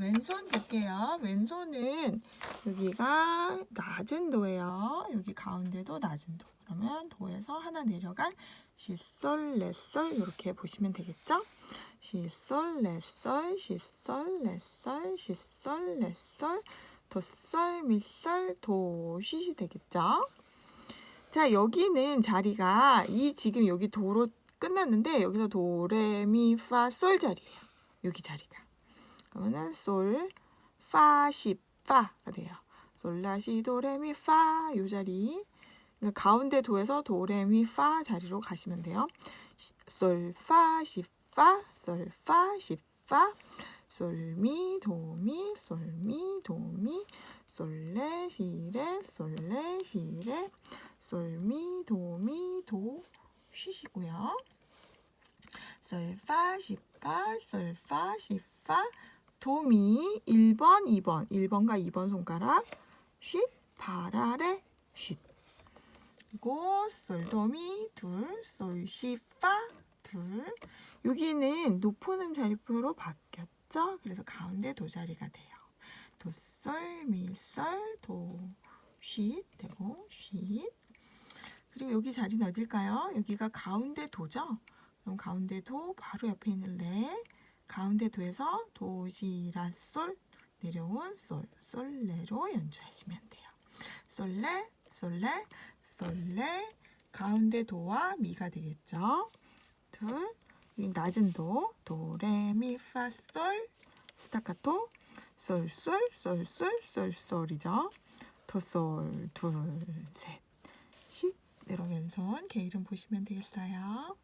왼손 볼게요. 왼손은 여기가 낮은 도예요. 여기 가운데도 낮은 도. 그러면 도에서 하나 내려간 시솔, 레솔 이렇게 보시면 되겠죠? 시솔, 레솔, 시솔, 레솔, 시솔, 레솔, 도솔, 미솔, 도, 시시 되겠죠? 자, 여기는 자리가 이 지금 여기 도로 끝났는데 여기서 도, 레, 미, 파, 솔 자리예요. 여기 자리가. 그러면은 솔, 파, 시, 파가 돼요. 솔, 라, 시, 도, 레, 미, 파. 요 자리. 그러니까 가운데 도에서 도, 레, 미, 파 자리로 가시면 돼요. 시- 솔, 파, 시, 파, 솔, 파, 시, 파. 솔, 미, 도, 미, 솔, 미, 도. 쉬시고요. 솔, 파, 시, 파, 솔, 파, 시, 파. 도미 1번, 2번. 1번과 2번 손가락. 쉿, 파라레, 쉿. 그리고 솔도미 둘, 솔시파 둘. 여기는 높은 음자리표로 바뀌었죠? 그래서 가운데 도 자리가 돼요. 도솔, 미솔, 도, 쉿 되고 쉿. 그리고 여기 자리는 어딜까요? 여기가 가운데 도죠? 그럼 가운데 도 바로 옆에 있는 레. 가운데 도에서 도시라 솔 내려온 솔, 솔레로 연주하시면 돼요. 솔레, 솔레, 솔레 가운데 도와 미가 되겠죠. 둘, 낮은 도, 도, 레, 미, 파, 솔, 스타카토, 솔, 솔, 솔, 솔, 솔, 솔이죠. 도솔, 둘, 셋, 씩 내려 왼손 개 이름 보시면 되겠어요.